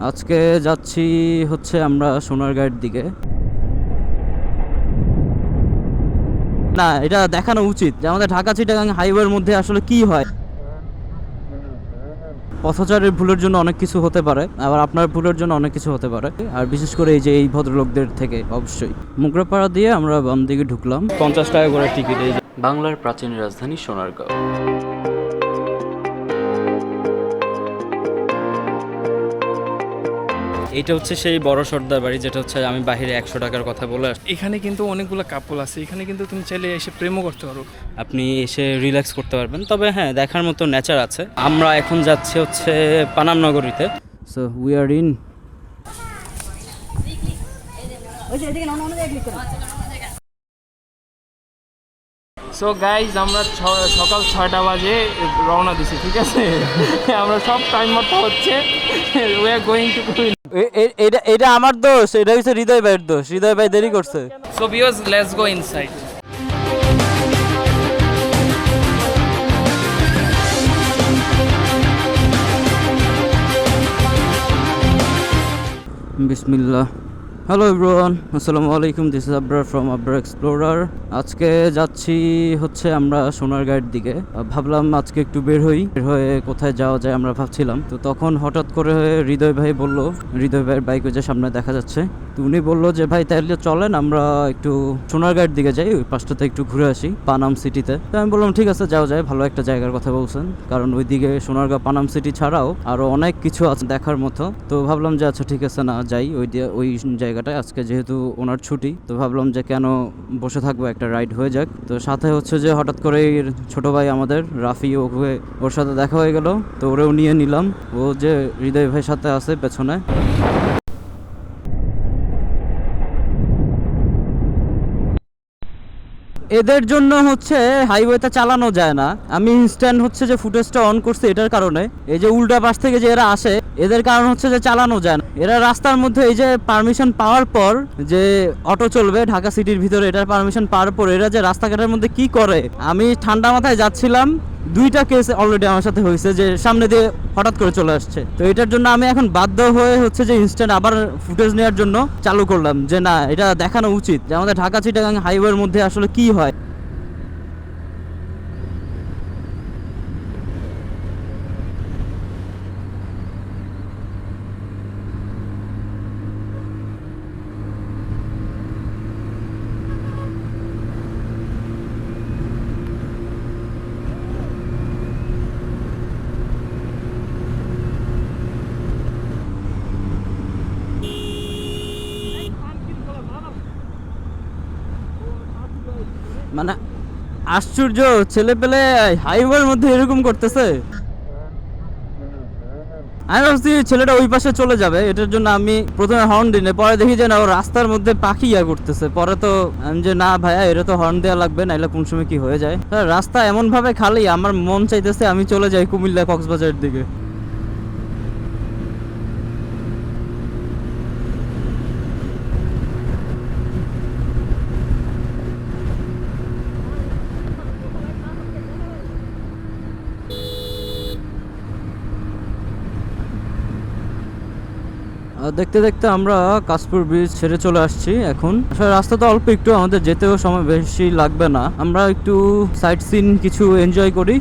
আজকে যাচ্ছি হচ্ছে আমরা সোনারগাঁয়ের দিকে। না, এটা দেখানো উচিত যে আমাদের ঢাকা চিটাগাং হাইওয়ের মধ্যে আসলে কি হয়। পথচারের ভুলের জন্য অনেক কিছু হতে পারে, আবার আপনার ভুলের জন্য অনেক কিছু হতে পারে। আর বিশেষ করে এই যে এই ভদ্রলোকদের থেকে, অবশ্যই। মুগরাপাড়া দিয়ে আমরা বাম দিকে ঢুকলাম। পঞ্চাশ টাকা করে টিকিট বাংলার প্রাচীন রাজধানী সোনারগাঁও। এইটা হচ্ছে সেই বড় সর্দার বাড়ি যেটা হচ্ছে আমি বাহিরে একশো টাকার কথা বলে এখানে কিন্তু অনেকগুলো কাপল আছে এখানে কিন্তু তুমি চাইলে এসে প্রেমও করতে পারো। আপনি এসে রিল্যাক্স করতে পারবেন তবে হ্যাঁ দেখার মতো নেচার আছে। আমরা এখন যাচ্ছি হচ্ছে পানাম নগরীতে। So we are in so guys আমরা ছ- সকাল ছয়টা বাজে রওনা দিছি ঠিক আছে? আমরা সব টাইম মতো হচ্ছে উই আর গোয়িং টু এটা এটা আমার দোষ এটা হচ্ছে হৃদয় ভাইয়ের দোষ হৃদয় ভাই দেরি করছে। So viewers let's go inside বিসমিল্লাহ। হ্যালো এভরিওয়ান আসসালামু আলাইকুম this is Abrar from Abrar Explorer আজকে যাচ্ছি হচ্ছে আমরা সোনারগাঁয়ের দিকে। ভাবলাম আজকে একটু বের হই, বের হয়ে কোথায় যাওয়া যায় আমরা ভাবছিলাম। তো তখন হঠাৎ করে হৃদয় ভাই বলল, হৃদয় ভাইয়ের বাইক যে সামনে দেখা যাচ্ছে। তো উনি বলল যে, ভাই তাহলে চলেন, আমরা একটু সোনারগাঁয়ের দিকে যাই, ওই পাশটাতে একটু ঘুরে আসি, পানাম সিটিতে। তো আমি বললাম, ঠিক আছে, যাওয়া যায়, ভালো একটা জায়গার কথা বলছেন। কারণ ওইদিকে সোনারগাঁ পানাম সিটি ছাড়াও আরও অনেক কিছু আছে দেখার মতো। তো ভাবলাম যে আচ্ছা ঠিক আছে, না, যাই। ওই ওই জায়গাটায়, আজকে যেহেতু ওনার ছুটি, তো ভাবলাম যে কেন বসে থাকব একটা রাইড হয়ে যাক। তো সাথে হচ্ছে যে হঠাৎ করে ছোট ভাই আমাদের, রাফি, ওকে ওর সাথে দেখা হয়ে গেল, তো ওরেও নিয়ে নিলাম। ও যে হৃদয় ভাইয়ের সাথে আছে পেছনে। এদের জন্য হচ্ছে হাইওয়েতে চালানো যায় না। আমি ইনস্ট্যান্ট হচ্ছে যে ফুটেজটা অন করছি এটার কারণে। এই যে উল্টা পাশ থেকে যে এরা আসে এদের কারণ হচ্ছে যে চালানো যায় না। এরা রাস্তার মধ্যে এই যে পারমিশন পাওয়ার পর যে অটো চলবে ঢাকা সিটির ভিতরে, এটার পারমিশন পাওয়ার পর এরা যে রাস্তাঘাটের মধ্যে কি করে? আমি ঠান্ডা মাথায় যাচ্ছিলাম, দুইটা কেস অলরেডি আমার সাথে হয়েছে যে সামনে দিয়ে হঠাৎ করে চলে আসছে। তো এটার জন্য আমি এখন বাধ্য হয়ে হচ্ছে যে ইনস্ট্যান্ট আবার ফুটেজ নেওয়ার জন্য চালু করলাম যে না, এটা দেখানো উচিত যে আমাদের ঢাকা চিটাগাং হাইওয়ের মধ্যে আসলে কি হয়। মানে আশ্চর্য ছেলে পেলে হাইওয়ের মধ্যে এরকম করতেছে। আমি ভাবছি ছেলেটা ওই পাশে চলে যাবে, এটার জন্য আমি প্রথমে হর্ন দিনে পরে দেখি যে না ও রাস্তার মধ্যে পাখি ইয়া করতেছে। পরে তো আমি যে না ভাইয়া এটা তো হর্ন দেওয়া লাগবে, নাইলে কোন সময় কি হয়ে যায়। তা রাস্তা এমন ভাবে খালি, আমার মন চাইতেছে আমি চলে যাই কুমিল্লা কক্সবাজারের দিকে। দেখতে দেখতে আমরা কাশপুর ব্রিজ ছেড়ে চলে আসছি এখন। আসলে রাস্তা তো অল্প একটু, আমাদের যেতেও সময় বেশি লাগবে না। আমরা একটু সাইট সিন কিছু এনজয় করি।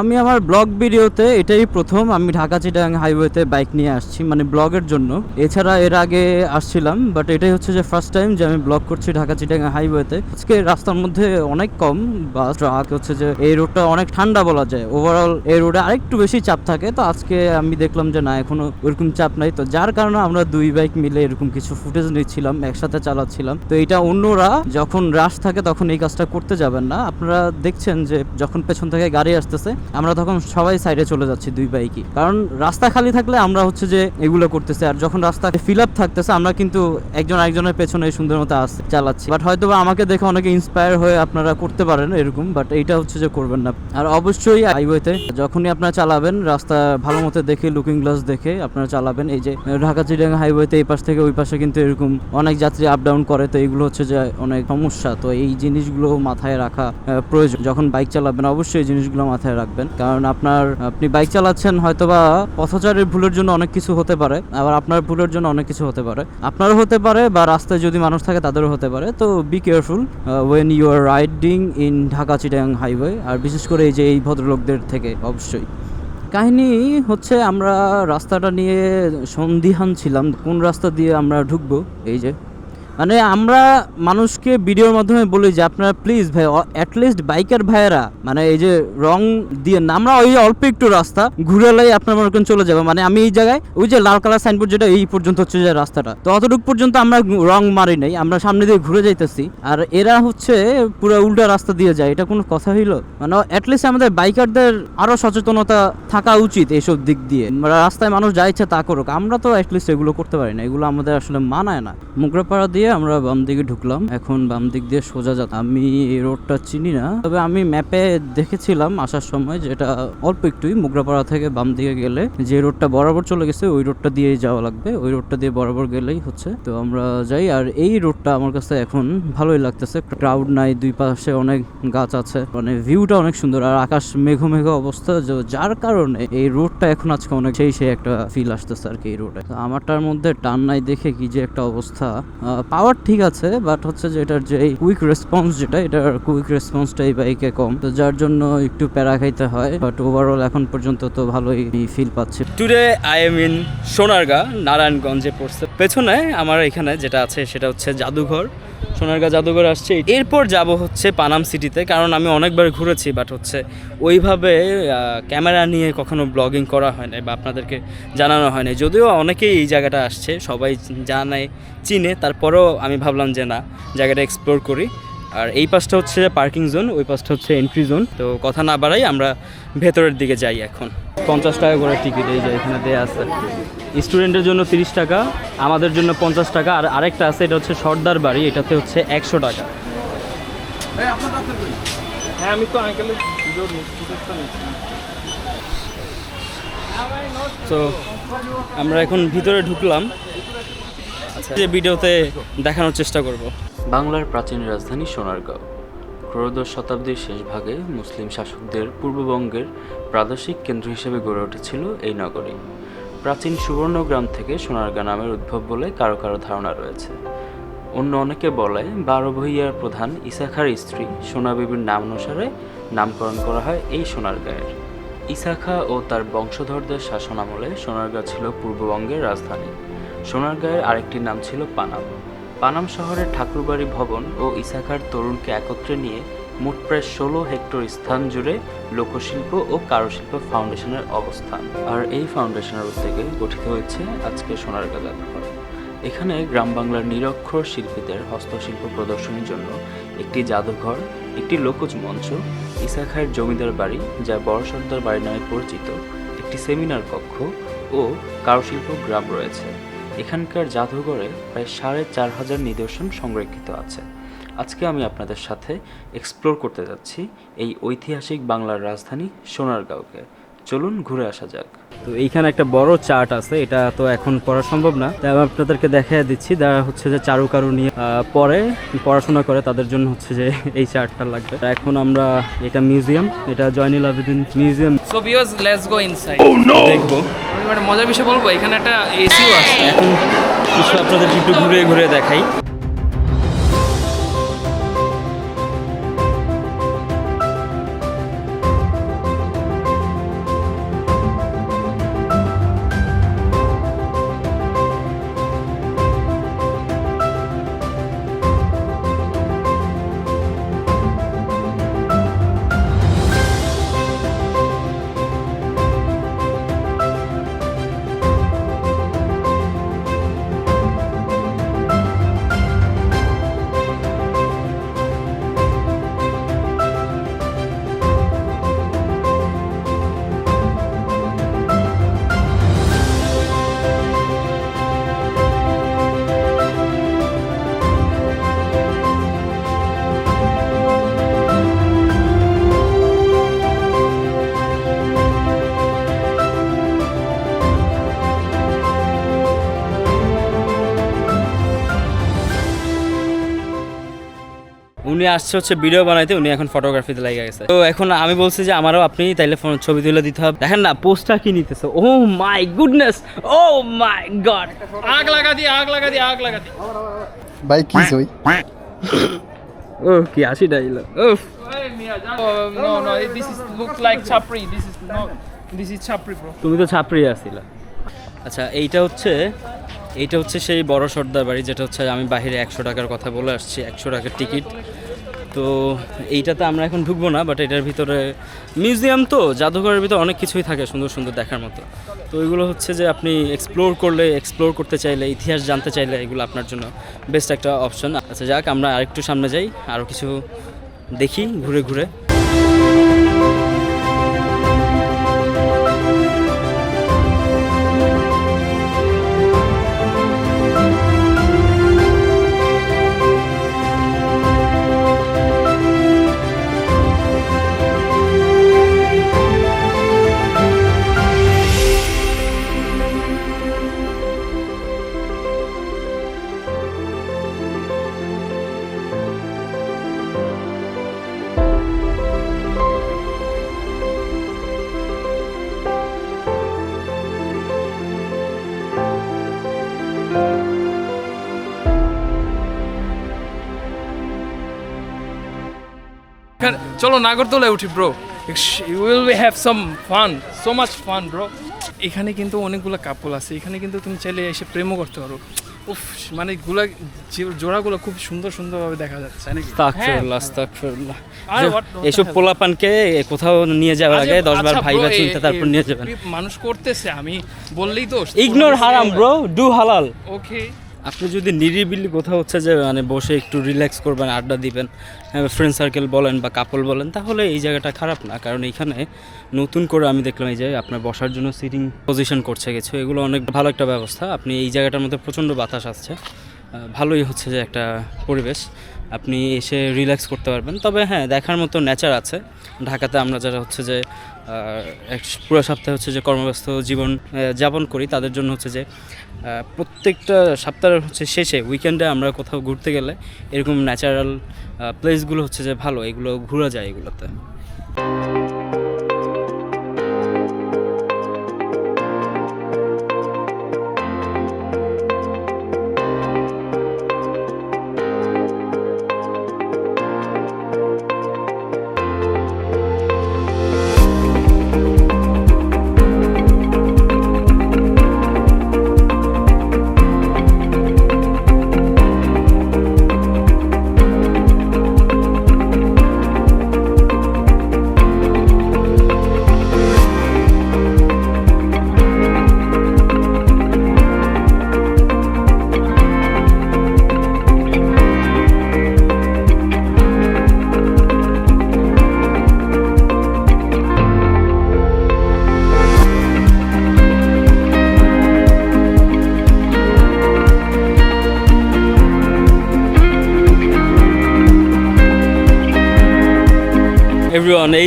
আমি আমার ব্লগ ভিডিওতে এটাই প্রথম। আমি ঢাকা চিটাং হাইওয়েতে বাইক নিয়ে আসছি মানে ব্লগের জন্য। এছাড়া এর আগে আসছিলাম বাট এটাই হচ্ছে যে ফার্স্ট টাইম যে আমি ব্লগ করছি ঢাকা চিটাং হাইওয়েতে। আজকে রাস্তার মধ্যে অনেক কম বাস ট্রাক হচ্ছে যে এই রোডটা অনেক ঠান্ডা বলা যায়। ওভারঅল এই রোডে আরেকটু বেশি চাপ থাকে, তো আজকে আমি দেখলাম যে না, এখনও ওরকম চাপ নাই। তো যার কারণে আমরা দুই বাইক মিলে এরকম কিছু ফুটেজ নিচ্ছিলাম, একসাথে চালাচ্ছিলাম। তো এটা অন্যরা যখন রাশ থাকে, তখন এই কাজটা করতে যাবেন না। আপনারা দেখছেন যে যখন পেছন থেকে গাড়ি আসতেছে আমরা তখন সবাই সাইডে চলে যাচ্ছি দুই বাইকই। কারণ রাস্তা খালি থাকলে আমরা হচ্ছে যে এগুলো করতেছি। আর যখন রাস্তা ফিল আপ থাকতেছে, আমরা কিন্তু একজন একজনের পেছনে সুন্দর মতো আসছে চালাচ্ছি। বাট হয়তো আমাকে দেখে অনেকে ইন্সপায়ার হয়ে আপনারা করতে পারেন এরকম বাট এইটা হচ্ছে যে করবেন না। আর অবশ্যই হাইওয়েতে যখনই আপনারা চালাবেন, রাস্তা ভালো মতো দেখে লুকিং গ্লাস দেখে আপনারা চালাবেন। এই যে ঢাকা চিটাং হাইওয়েতে এই পাশ থেকে ওই পাশে কিন্তু এরকম অনেক যাত্রী আপ ডাউন করে, তো এগুলো হচ্ছে যে অনেক সমস্যা। তো এই জিনিসগুলো মাথায় রাখা প্রয়োজন। যখন বাইক চালাবেন, অবশ্যই এই জিনিসগুলো মাথায় রাখবেন। কারণ আপনার, আপনি বাইক চালাচ্ছেন, হয়তোবা পথচারের ভুলের জন্য অনেক কিছু হতে পারে, আবার আপনার ভুলের জন্য অনেক কিছু হতে পারে। আপনারও হতে পারে বা রাস্তায় যদি মানুষ থাকে তাদেরও হতে পারে। তো be careful when you are riding in Dhaka Chittagong highway আর বিশেষ করে এই যে এই ভদ্রলোকদের থেকে, অবশ্যই। কাহিনী হচ্ছে আমরা রাস্তাটা নিয়ে সন্দিহান ছিলাম। কোন রাস্তা দিয়ে আমরা ঢুকবো? এই যে। মানে আমরা মানুষকে ভিডিওর মাধ্যমে বলি যে আপনারা প্লিজ ভাই অ্যাটলিস্ট বাইকার ভাইয়েরা মানে এই যে রং দিয়ে না, আমরা ওই অল্প একটু রাস্তা ঘুরালেই আপনার মনে করেন চলে যাবে। মানে আমি এই জায়গায় ওই যে লাল কালার সাইনবোর্ড যেটা এই পর্যন্ত হচ্ছে যে রাস্তাটা। তো অতটুকু পর্যন্ত আমরা রং মারি নাই আমরা সামনে দিয়ে ঘুরে যাইতেছি। আর এরা হচ্ছে পুরো উল্টা রাস্তা দিয়ে যায় এটা কোনো কথা হইল? মানে অ্যাটলিস্ট আমাদের বাইকারদের আরও সচেতনতা থাকা উচিত এইসব দিক দিয়ে। রাস্তায় মানুষ যা ইচ্ছা তা করুক। আমরা তো অ্যাটলিস্ট এগুলো করতে পারি না এগুলো আমাদের আসলে মানায় না। মুগরাপাড়া দিয়ে আমরা বাম দিকে ঢুকলাম। এখন বাম দিক দিয়ে সোজা যা আমি এই রোডটা চিনি না, তবে আমি ম্যাপে দেখেছিলাম আসার সময় যেটা অল্প একটুই মুগরাপাড়া থেকে বাম দিকে গেলে যে রোডটা বরাবর চলে গেছে, ওই রোডটা দিয়েই যাওয়া লাগবে। ওই রোডটা দিয়ে বরাবর গেলেই হচ্ছে। তো আমরা যাই, আর এই রোডটা আমার কাছে এখন ভালোই লাগতেছে। ক্রাউড নাই, দুই পাশে অনেক গাছ আছে। মানে ভিউটা অনেক সুন্দর, আর আকাশ মেঘো মেঘো অবস্থা। যার কারণে এই রোডটা এখন আজকে অনেক সেই সেই একটা ফিল আসতেছে আর কি এই রোডে আমারটার মধ্যে টান নাই দেখে কি যে একটা অবস্থা। পাওয়ার ঠিক আছে বাট হচ্ছে যে এটার যে কুইক রেসপন্স যেটা, এটার কুইক রেসপন্সটা এই বাইকে কম। তো যার জন্য একটু প্যারা খাইতে হয় বাট ওভারঅল এখন পর্যন্ত তো ভালোই ফিল পাচ্ছি। Today I am in Sonargaon নারায়ণগঞ্জে পড়ছে পেছনে আমার এখানে যেটা আছে, সেটা হচ্ছে জাদুঘর। সোনারগাঁ জাদুঘর আসছে। এরপর যাব হচ্ছে পানাম সিটিতে, কারণ আমি অনেকবার ঘুরেছি বাট হচ্ছে ওইভাবে ক্যামেরা নিয়ে কখনো ব্লগিং করা হয় না বা আপনাদেরকে জানানো হয় না যদিও অনেকেই এই জায়গাটা আসছে, সবাই জানায় চিনে। তারপরেও আমি ভাবলাম যে না, জায়গাটা এক্সপ্লোর করি। আর এই পাশটা হচ্ছে পার্কিং জোন ওই পাশটা হচ্ছে এন্ট্রি জোন তো কথা না বাড়াই আমরা ভেতরের দিকে যাই এখন। পঞ্চাশ টাকা করে টিকিট এই যে এখানে দেওয়া আছে। স্টুডেন্টের জন্য তিরিশ টাকা আমাদের জন্য পঞ্চাশ টাকা। আর আরেকটা আছে এটা হচ্ছে সর্দার বাড়ি এটাতে হচ্ছে একশো টাকা। হ্যাঁ আমি তো আঙ্কেলের তো আমরা এখন ভিতরে ঢুকলাম। আচ্ছা যে ভিডিওতে দেখানোর চেষ্টা করব। বাংলার প্রাচীন রাজধানী সোনারগাঁও। ত্রয়োদশ শতাব্দীর শেষ ভাগে মুসলিম শাসকদের পূর্ববঙ্গের প্রাদেশিক কেন্দ্র হিসেবে গড়ে উঠেছিল এই নগরী। প্রাচীন সুবর্ণগ্রাম থেকে সোনারগাঁ নামের উদ্ভব বলে কারও কারও ধারণা রয়েছে। অন্য অনেকে বলে, বারো প্রধান ইসাখার স্ত্রী সোনা বিবির নাম অনুসারে নামকরণ করা হয় এই সোনারগাঁয়ের। ইসাখা ও তার বংশধরদের শাসনামলে সোনারগাঁ ছিল পূর্ববঙ্গের রাজধানী। সোনারগাঁয়ের আরেকটি নাম ছিল পানাম। পানাম শহরের ঠাকুরবাড়ি ভবন ও ইসাখার তরুণকে একত্রে নিয়ে মোট প্রায় ষোলো হেক্টর স্থান জুড়ে লোকশিল্প ও কারুশিল্প ফাউন্ডেশনের অবস্থান। আর এই ফাউন্ডেশনের উদ্যোগে গঠিত হয়েছে আজকে সোনারগাঁ জাদুঘর। এখানে গ্রাম বাংলার নিরক্ষর শিল্পীদের হস্তশিল্প প্রদর্শনীর জন্য একটি জাদুঘর, একটি লোকজ মঞ্চ ইসাখায়ের জমিদার বাড়ি, যা বড় বাড়ি নামে পরিচিত, একটি সেমিনার কক্ষ ও কারুশিল্প গ্রাম রয়েছে। এখানকার জাদুঘরে প্রায় সাড়ে চার হাজার নিদর্শন সংরক্ষিত আছে। আজকে আমি আপনাদের সাথে এক্সপ্লোর করতে যাচ্ছি এই ঐতিহাসিক বাংলার রাজধানী সোনারগাঁওকে। চলুন ঘুরে আসা যাক। তো এইখানে একটা বড় চার্ট আছে এটা তো এখন পড়া সম্ভব না। তাই আমি আপনাদেরকে দেখাই দিচ্ছি যারা হচ্ছে যে চারুকারু নিয়ে পড়ে পড়াশোনা করে তাদের জন্য হচ্ছে যে এই চার্টটা লাগবে। এখন আমরা এটা মিউজিয়াম এটা Zainul Abedin museum. So viewers let's go inside দেখব। আমি একটা মজার বিষয় বলব এখানে একটা এসিও আছে। এখন কিছু আপনাদেরকে একটু ঘুরে ঘুরে দেখাই। আসছে হচ্ছে ভিডিও বানাইতে উনি এখন ফটোগ্রাফিতে লেগে গেছে। তো এখন আমি বলছি যে আমারও আপনি তাইলে ফোন ছবি তুলে দিতে হবে। দেখেন না পোস্টটা কি নিতেছে? ও my goodness oh my god আগ লাগা দি আগ লাগা দি আগ লাগা দি। ভাই কি হই ও কি আসি ডাইল উফ! No no this is look like chhapri this is no this is chhapri bro তুমি তো ছাপরি আছিলা আচ্ছা এইটা হচ্ছে এইটা হচ্ছে সেই বড় সর্দার বাড়ি যেটা হচ্ছে আমি বাহিরে একশো টাকার কথা বলে আসছি একশো টাকার টিকিট তো এইটাতে আমরা এখন ঢুকবো না বাট এটার ভিতরে মিউজিয়াম তো, জাদুঘরের ভিতরে অনেক কিছুই থাকে সুন্দর সুন্দর দেখার মতো। তো এগুলো হচ্ছে যে আপনি এক্সপ্লোর করলে এক্সপ্লোর করতে চাইলে, ইতিহাস জানতে চাইলে এগুলো আপনার জন্য বেস্ট একটা অপশন আচ্ছা যাক, আমরা আরেকটু সামনে যাই আরও কিছু দেখি, ঘুরে ঘুরে। চলো নাগরদোলায় উঠি bro will we have some fun so much fun bro এখানে কিন্তু অনেকগুলো কাপল আছে। এখানে কিন্তু তুমি চাইলে এসে প্রেমও করতে পারো। উফ মানে গুলা জোড়াগুলো খুব সুন্দর সুন্দরভাবে দেখা যাচ্ছে। নাকি? আস্তাগফিরুল্লাহ, আস্তাগফিরুল্লাহ। আর যে- what- what এইসব the hell? পোলাপানকে কোথাও নিয়ে যাওয়ার আগে দশ বার আচ্ছা, ভাইবা bro, চিন্তা তারপর নিয়ে যাবেন। মানুষ করতেছে আমি বললেই তো ইগনোর হারাম ব্রো ডু হালাল ওকে আপনি যদি নিরিবিলি কোথাও হচ্ছে যে মানে বসে একটু রিল্যাক্স করবেন, আড্ডা দিবেন ফ্রেন্ড সার্কেল বলেন বা কাপল বলেন, তাহলে এই জায়গাটা খারাপ না। কারণ এইখানে নতুন করে আমি দেখলাম এই যে, আপনার বসার জন্য সিটিং পজিশন করছে কিছু। এগুলো অনেক ভালো একটা ব্যবস্থা। আপনি এই জায়গাটার মধ্যে প্রচণ্ড বাতাস আসছে। ভালোই হচ্ছে যে একটা পরিবেশ। আপনি এসে রিল্যাক্স করতে পারবেন। তবে হ্যাঁ দেখার মতো নেচার আছে। ঢাকাতে আমরা যারা হচ্ছে যে পুরো সপ্তাহে হচ্ছে যে কর্মব্যস্ত জীবন যাপন করি। তাদের জন্য হচ্ছে যে প্রত্যেকটা সপ্তাহের হচ্ছে শেষে উইকেন্ডে আমরা কোথাও ঘুরতে গেলে এরকম ন্যাচারাল প্লেসগুলো হচ্ছে যে ভালো, এগুলো ঘোরা যায় এগুলোতে।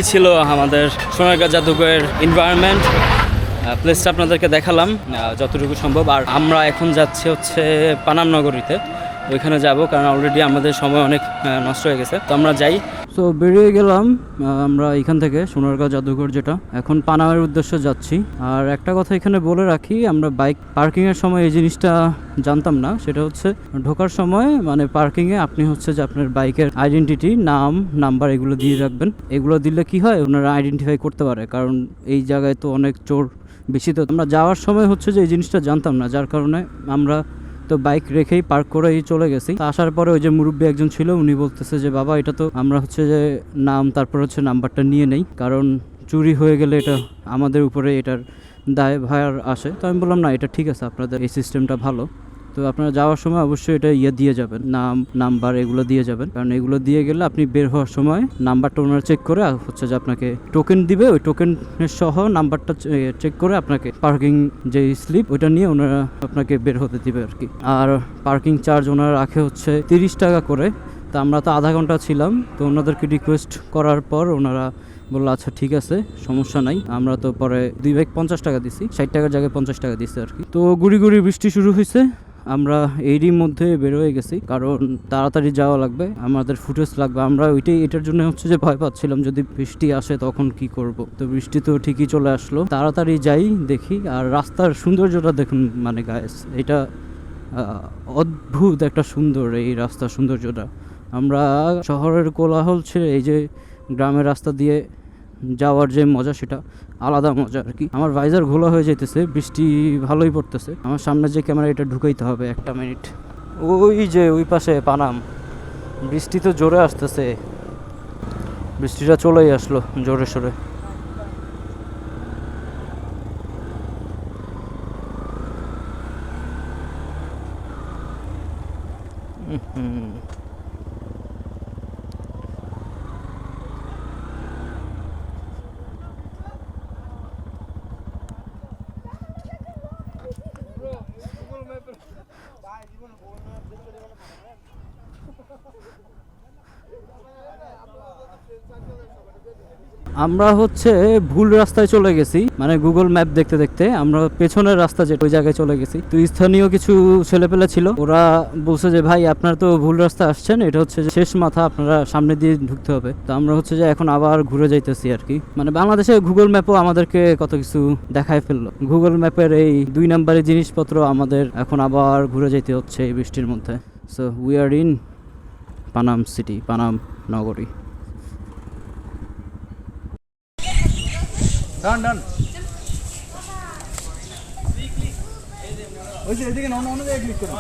ছিল আমাদের সোনারগাঁ জাদুঘরের এনভায়রনমেন্ট প্লেসটা আপনাদেরকে দেখালাম যতটুকু সম্ভব। আর আমরা এখন যাচ্ছি হচ্ছে পানাম নগরীতে। ওইখানে যাব, কারণ অলরেডি আমাদের সময় অনেক নষ্ট হয়ে গেছে। তো আমরা যাই তো বেরিয়ে গেলাম আমরা এখান থেকে সোনারগাঁ জাদুঘর যেটা। এখন পানামের উদ্দেশ্যে যাচ্ছি। আর একটা কথা এখানে বলে রাখি, আমরা বাইক পার্কিংয়ের সময় এই জিনিসটা জানতাম না। সেটা হচ্ছে, ঢোকার সময় মানে পার্কিংয়ে আপনি হচ্ছে যে আপনার বাইকের আইডেন্টিটি নাম নাম্বার এগুলো দিয়ে রাখবেন। এগুলো দিলে কি হয়, ওনারা আইডেন্টিফাই করতে পারে। কারণ এই জায়গায় তো অনেক চোর বেশি তো। আমরা যাওয়ার সময় হচ্ছে যে এই জিনিসটা জানতাম না। যার কারণে আমরা তো বাইক রেখেই পার্ক করেই চলে গেছি। আসার পরে ওই যে মুরব্বী একজন ছিল, উনি বলতেছে যে, বাবা, এটা তো আমরা হচ্ছে যে নাম, তারপর হচ্ছে নাম্বারটা নিয়ে নেই। কারণ চুরি হয়ে গেলে এটা আমাদের উপরে এটার দায় ভার আসে। তো আমি বললাম, না, এটা ঠিক আছে, আপনাদের এই সিস্টেমটা ভালো। তো আপনারা যাওয়ার সময় অবশ্যই এটা ইয়ে দিয়ে যাবেন, নাম, নাম্বার এগুলো দিয়ে যাবেন। কারণ এগুলো দিয়ে গেলে আপনি বের হওয়ার সময় নাম্বারটা ওনারা চেক করে হচ্ছে যে আপনাকে টোকেন দিবে, ওই টোকেনের সহ নাম্বারটা চেক করে আপনাকে পার্কিং যে স্লিপ ওইটা নিয়ে ওনারা আপনাকে বের হতে দিবে আর কি। আর পার্কিং চার্জ ওনারা রাখে হচ্ছে তিরিশ টাকা করে। তা আমরা তো আধা ঘণ্টা ছিলাম, তো ওনাদেরকে রিকোয়েস্ট করার পর ওনারা বলল আচ্ছা ঠিক আছে, সমস্যা নাই। আমরা তো পরে দুই ভাগ পঞ্চাশ টাকা দিছি, ষাট টাকার জায়গায় পঞ্চাশ টাকা দিছি আর কি। তো গুড়ি গুড়ি বৃষ্টি শুরু হয়েছে আমরা এরই মধ্যে বের হয়ে গেছি, কারণ তাড়াতাড়ি যাওয়া লাগবে, আমাদের ফুটেজ লাগবে। আমরা ওইটাই, এটার জন্য হচ্ছে যে ভয় পাচ্ছিলাম যদি বৃষ্টি আসে তখন কি করব। তো বৃষ্টি তো ঠিকই চলে আসলো। তাড়াতাড়ি যাই, দেখি। আর রাস্তার সৌন্দর্যটা দেখুন মানে গায়েস এটা অদ্ভুত একটা সুন্দর এই রাস্তার সৌন্দর্যটা। আমরা শহরের কোলাহল ছেড়ে এই যে গ্রামের রাস্তা দিয়ে যাওয়ার যে মজা সেটা আলাদা মজা আর কি। আমার ভাইজার ঘোলা হয়ে যেতেছে বৃষ্টি ভালোই পড়তেছে। আমার সামনে যে ক্যামেরা এটা ঢুকাইতে হবে একটা মিনিট ওই যে ওই পাশে পানাম। বৃষ্টি তো জোরে আসতেছে। বৃষ্টিটা চলেই আসলো, জোরে সোরে। আমরা হচ্ছে ভুল রাস্তায় চলে গেছি মানে গুগল ম্যাপ দেখতে দেখতে আমরা পেছনের রাস্তা যেটা ওই জায়গায় চলে গেছি। তো স্থানীয় কিছু ছেলেপেলে ছিল, ওরা বলছে যে, ভাই, আপনার তো ভুল রাস্তা আসছেন এটা হচ্ছে শেষ মাথা, আপনারা সামনে দিয়ে ঢুকতে হবে। তো আমরা হচ্ছে যে এখন আবার ঘুরে যাইতেছি আর কি। মানে বাংলাদেশে গুগল ম্যাপও আমাদেরকে কত কিছু দেখায় ফেলল। গুগল ম্যাপের এই দুই নাম্বারের জিনিসপত্র আমাদের এখন আবার ঘুরে যাইতে হচ্ছে এই বৃষ্টির মধ্যে। So we are in Panam city Panam নগরী ডান ডান ওই যে এদিকে অন্য অন্য জায়গায় ক্লিক করুন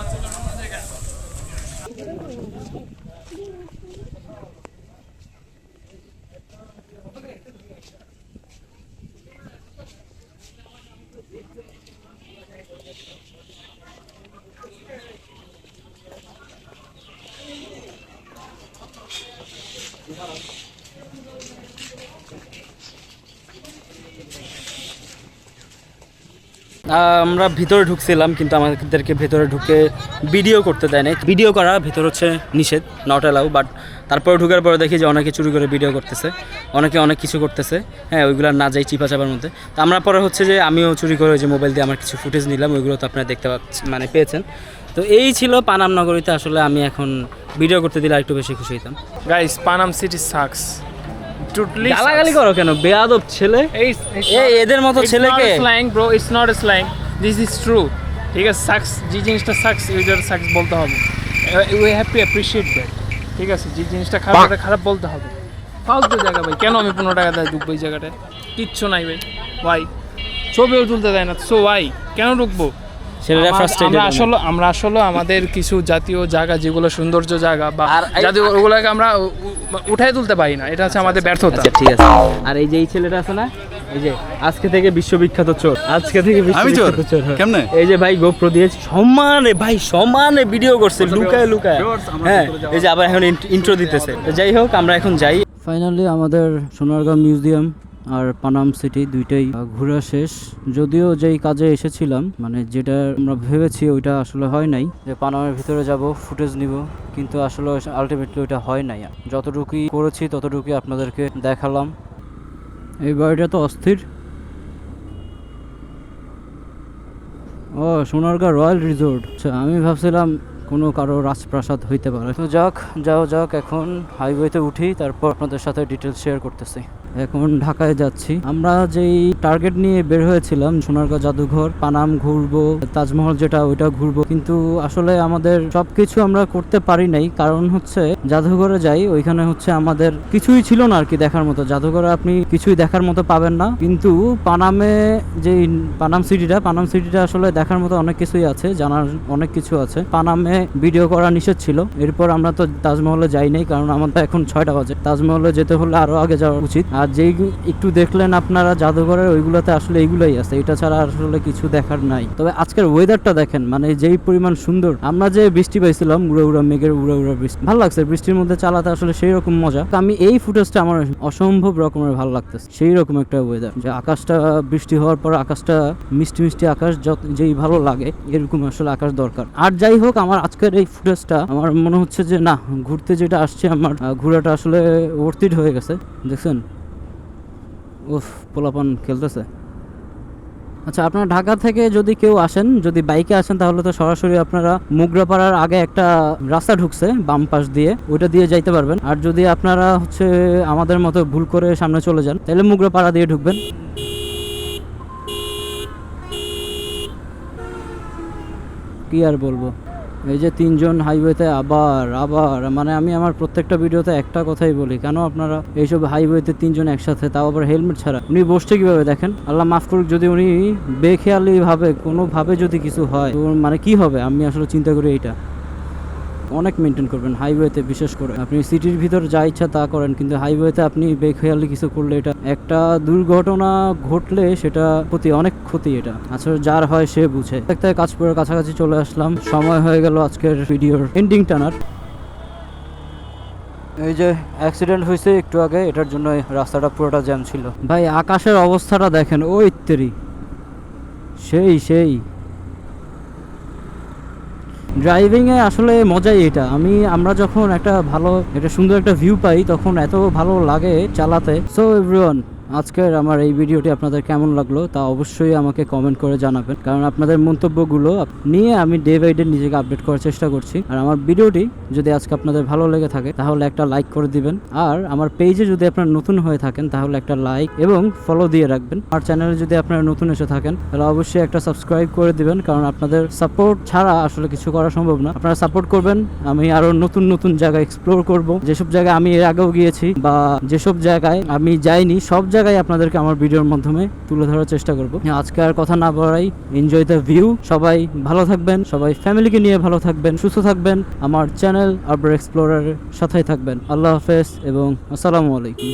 আমরা ভিতরে ঢুকছিলাম, কিন্তু আমাদেরকে ভেতরে ঢুকে ভিডিও করতে দেয় না ভিডিও করা ভেতর হচ্ছে নিষেধ নট অ্যালাউ বাট তারপরে ঢুকার পরে দেখি যে অনেকে চুরি করে ভিডিও করতেছে। অনেকে অনেক কিছু করতেছে। হ্যাঁ ওইগুলো না যাই চিপা চাপার মধ্যে। তো আমরা পরে হচ্ছে যে আমিও চুরি করে যে মোবাইল দিয়ে আমার কিছু ফুটেজ নিলাম, ওইগুলো তো আপনারা দেখতে পাচ্ছেন মানে পেয়েছেন। তো এই ছিল পানাম নগরীতে আসলে আমি এখন ভিডিও করতে দিলে আরেকটু বেশি খুশি হইতাম। Guys Panam city sucks totally গালাগালি করো কেন? বেয়াদব ছেলে। এই এদের মতো ছেলেকে? Slang bro it's not a slang this is true ঠিক আছে সাকস যে জিনিসটা সাকস ইউজার সাকস বলতে হবে। We have to appreciate that ঠিক আছে যে জিনিসটা খারাপ খারাপ বলতে হবে। ফালতু জায়গা ভাই কেন আমি পনেরো টাকা দেয় ঢুকবো এই জায়গাটায়? কিচ্ছু নাই ভাই। ওয়াই ছবিও তুলতে দেয় না সো ওয়াই কেন ঢুকবো? ছেলেরা আসলে আমরা আসলে আমাদের কিছু জাতীয় জায়গা যেগুলো সৌন্দর্য জায়গা বা এই- জাতীয় ওগুলোকে আমরা উঠাই তুলতে পারি না। এটা হচ্ছে আমাদের ব্যর্থতা। আচ্ছা ঠিক আছে। আর এই যে এই ছেলেটা আছে না এই যে আজকে থেকে বিশ্ববিখ্যাত চোর। আজকে থেকে বিশ্ববিখ্যাত চোর? হ্যাঁ। কেমনে? এই যে ভাই গোপ্রো দিয়ে সমানে ভাই সমানে ভিডিও করছে লুকায় লুকায়। হ্যাঁ এই যে আবার এখন ইন্ট্রো দিতেছে। যাই হোক আমরা এখন যাই। ফাইনালি আমাদের সোনারগাঁও মিউজিয়াম আর পানাম সিটি দুইটাই ঘোরা শেষ। যদিও যেই কাজে এসেছিলাম মানে যেটা আমরা ভেবেছি ওইটা আসলে হয় নাই। যে পানামের ভিতরে যাব, ফুটেজ নিব, কিন্তু আসলে আলটিমেটলি ওইটা হয় নাই। যতটুকুই করেছি ততটুকুই আপনাদেরকে দেখালাম। এই বাড়িটা তো অস্থির। ও, সোনারগাঁ রয়্যাল রিসোর্ট। আচ্ছা আমি ভাবছিলাম কোনো কারও রাজপ্রাসাদ হইতে পারে। তো যাক, যাও, যাক, এখন হাইওয়েতে উঠি, তারপর আপনাদের সাথে ডিটেলস শেয়ার করতেছি। এখন ঢাকায় যাচ্ছি। আমরা যেই টার্গেট নিয়ে বের হয়েছিলাম, সোনারগাঁ জাদুঘর, পানাম ঘুরবো, তাজমহল যেটা, ওইটা ঘুরবো, কিন্তু আসলে আমাদের সবকিছু আমরা করতে পারি নাই। কারণ হচ্ছে, জাদুঘরে যাই, ওইখানে হচ্ছে আমাদের কিছুই ছিল না আর কি দেখার মতো। জাদুঘরে আপনি কিছুই দেখার মতো পাবেন না। কিন্তু পানামে যে পানাম সিটিটা পানাম সিটিটা আসলে দেখার মতো অনেক কিছুই আছে, জানার অনেক কিছু আছে। পানামে ভিডিও করা নিষেধ ছিল। এরপর আমরা তো তাজমহলে যাই নাই, কারণ আমাদের এখন ছয়টা বাজে। তাজমহলে যেতে হলে আরও আগে যাওয়া উচিত। আর যেই একটু দেখলেন আপনারা জাদুঘরের, ওইগুলোতে আসলে এইগুলোই আছে। এটা ছাড়া আসলে কিছু দেখার নাই। তবে আজকের ওয়েদারটা দেখেন মানে যেই পরিমাণ সুন্দর। আমরা যে বৃষ্টি পাইছিলাম, উড়া উড়া মেঘের উড়া উড়া বৃষ্টি, ভালো লাগছে। বৃষ্টির মধ্যে চালাতে আসলে সেই রকম মজা। তো আমি এই ফুটেজটা আমার অসম্ভব রকমের ভালো লাগতেছে। সেই রকম একটা ওয়েদার যে আকাশটা বৃষ্টি হওয়ার পর আকাশটা মিষ্টি মিষ্টি আকাশ, যত যেই ভালো লাগে, এরকম আসলে আকাশ দরকার। আর যাই হোক, আমার আজকের এই ফুটেজটা আমার মনে হচ্ছে যে না, ঘুরতে যেটা আসছে, আমার ঘোরাটা আসলে ওর্থিট হয়ে গেছে। দেখছেন? উফ, পোলাপান খেলতেছে। আচ্ছা আপনার ঢাকা থেকে যদি কেউ আসেন, যদি বাইকে আসেন, তাহলে তো সরাসরি আপনারা মুগরাপাড়ার আগে একটা রাস্তা ঢুকছে বাম পাশ দিয়ে, ওইটা দিয়ে যাইতে পারবেন। আর যদি আপনারা হচ্ছে আমাদের মতো ভুল করে সামনে চলে যান, তাহলে মুগরাপাড়া দিয়ে ঢুকবেন। কি আর বলব? এই যে তিনজন হাইওয়েতে আবার আবার মানে আমি আমার প্রত্যেকটা ভিডিওতে একটা কথাই বলি, কেন আপনারা এইসব হাইওয়েতে তিনজন একসাথে, তাও আবার হেলমেট ছাড়া? উনি বসছে কীভাবে দেখেন? আল্লাহ মাফ করুক, যদি উনি বেখেয়ালি ভাবে, কোনোভাবে যদি কিছু হয় মানে কি হবে? আমি আসলে চিন্তা করি এইটা। অনেক মেনটেন করবেন হাইওয়েতে বিশেষ করে। আপনি সিটির ভিতর যা ইচ্ছা তা করেন, কিন্তু হাইওয়েতে আপনি বেখেয়ালি কিছু করলে এটা একটা দুর্ঘটনা ঘটলে সেটা ক্ষতি, অনেক ক্ষতি এটা। আসলে যার হয় সে বুঝে। দেখতে কাজ করে কাছাকাছি চলে আসলাম। সময় হয়ে গেল আজকের ভিডিওর এন্ডিং টানার। এই যে অ্যাক্সিডেন্ট হয়েছে একটু আগে, এটার জন্য রাস্তাটা পুরোটা জ্যাম ছিল। ভাই, আকাশের অবস্থাটা দেখেন ও ইত্যাদি সেই সেই। ড্রাইভিং এ আসলে মজাই এটা। আমি, আমরা যখন একটা ভালো, একটা সুন্দর একটা ভিউ পাই, তখন এত ভালো লাগে চালাতে। সো এভরিওয়ান আজকের আমার এই ভিডিওটি আপনাদের কেমন লাগল তা অবশ্যই আমাকে কমেন্ট করে জানাবেন। কারণ আপনাদের মন্তব্যগুলো নিয়ে আমি ডে বাই ডে নিজেকে আপডেট করার চেষ্টা করছি। আর আমার ভিডিওটি যদি আজকে আপনাদের ভালো লেগে থাকে, তাহলে একটা লাইক করে দিবেন। আর আমার পেজে যদি আপনারা নতুন হয়ে থাকেন, তাহলে একটা লাইক এবং ফলো দিয়ে রাখবেন। আর চ্যানেলে যদি আপনারা নতুন এসে থাকেন, তাহলে অবশ্যই একটা সাবস্ক্রাইব করে দিবেন। কারণ আপনাদের সাপোর্ট ছাড়া আসলে কিছু করা সম্ভব না। আপনারা সাপোর্ট করবেন, আমি আরও নতুন নতুন জায়গা এক্সপ্লোর করব। যেসব জায়গায় আমি এর আগেও গিয়েছি বা যেসব জায়গায় আমি যাইনি, সব জায়গায় আপনাদেরকে আমার ভিডিওর মাধ্যমে তুলে ধরার চেষ্টা করব। আজকে আর কথা না বলাই এনজয় দ্য ভিউ সবাই ভালো থাকবেন, সবাই ফ্যামিলিকে নিয়ে ভালো থাকবেন, সুস্থ থাকবেন। আমার চ্যানেল আবার এক্সপ্লোরারের সাথেই থাকবেন। আল্লাহ হাফেজ এবং আসসালামু আলাইকুম।